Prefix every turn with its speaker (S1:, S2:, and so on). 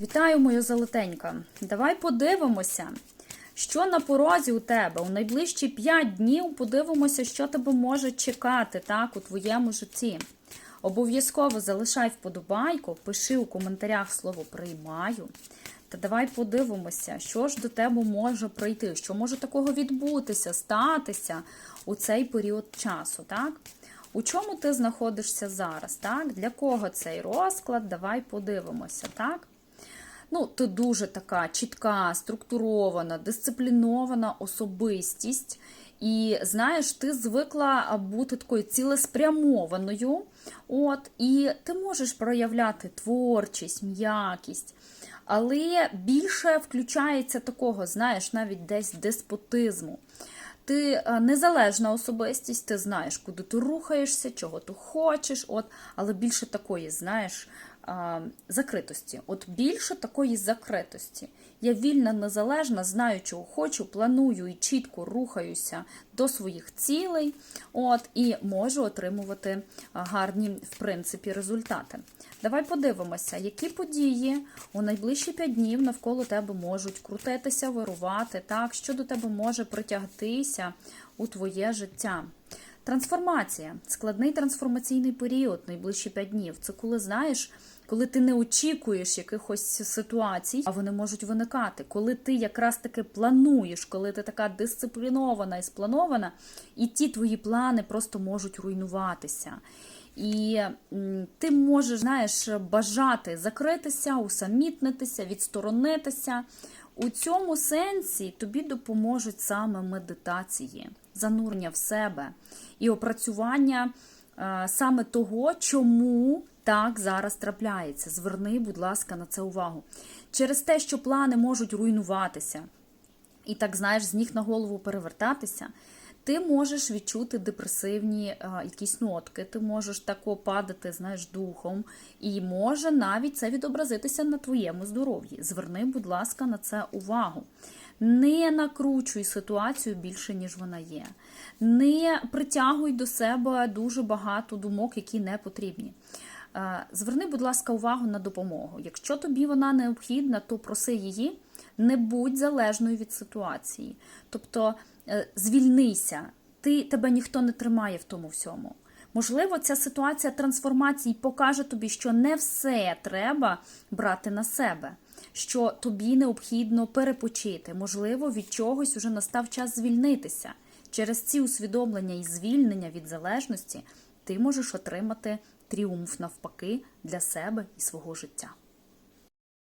S1: Вітаю, моя золотенька. Давай подивимося, що на порозі у тебе у найближчі 5 днів. Подивимося, що тебе може чекати так, у твоєму житті. Обов'язково залишай вподобайку, пиши у коментарях слово приймаю. Та давай подивимося, що ж до тебе може прийти, що може такого відбутися, статися у цей період часу, так? У чому ти знаходишся зараз? так? Для кого цей розклад? Давай подивимося, так? Ну, ти дуже така чітка, структурована, дисциплінована особистість. І знаєш, ти звикла бути такою цілеспрямованою. От, І ти можеш проявляти творчість, м'якість. Але більше включається такого, знаєш, навіть десь деспотизму. Ти е, незалежна особистість, ти знаєш, куди ти рухаєшся, чого ти хочеш, от, але більше такої, знаєш, е, закритості. От більше такої закритості. Я вільна, незалежна, знаю, чого хочу, планую і чітко рухаюся до своїх цілей, от, і можу отримувати гарні, в принципі, результати. Давай подивимося, які події у найближчі 5 днів навколо тебе можуть крутитися, вирувати, так, що до тебе може притягтися у твоє життя. Трансформація, складний трансформаційний період, найближчі 5 днів. Це коли знаєш, коли ти не очікуєш якихось ситуацій, а вони можуть виникати. Коли ти якраз таки плануєш, коли ти така дисциплінована і спланована, і ті твої плани просто можуть руйнуватися. І ти можеш, знаєш, бажати закритися, усамітнитися, відсторонитися. У цьому сенсі тобі допоможуть саме медитації, занурення в себе і опрацювання е, саме того, чому так зараз трапляється. Зверни, будь ласка, на це увагу. Через те, що плани можуть руйнуватися, і так, знаєш, з ніг на голову перевертатися, ти можеш відчути депресивні а, якісь нотки, ти можеш тако падати, знаєш, духом, і може навіть це відобразитися на твоєму здоров'ї. Зверни, будь ласка, на це увагу. Не накручуй ситуацію більше, ніж вона є. Не притягуй до себе дуже багато думок, які не потрібні. Е, Зверни, будь ласка, увагу на допомогу. Якщо тобі вона необхідна, то проси її, не будь залежною від ситуації. Тобто е, звільнися, ти, тебе ніхто не тримає в тому всьому. Можливо, ця ситуація трансформації покаже тобі, що не все треба брати на себе, що тобі необхідно перепочити. Можливо, від чогось уже настав час звільнитися. Через ці усвідомлення і звільнення від залежності ти можеш отримати тріумф навпаки для себе і свого життя.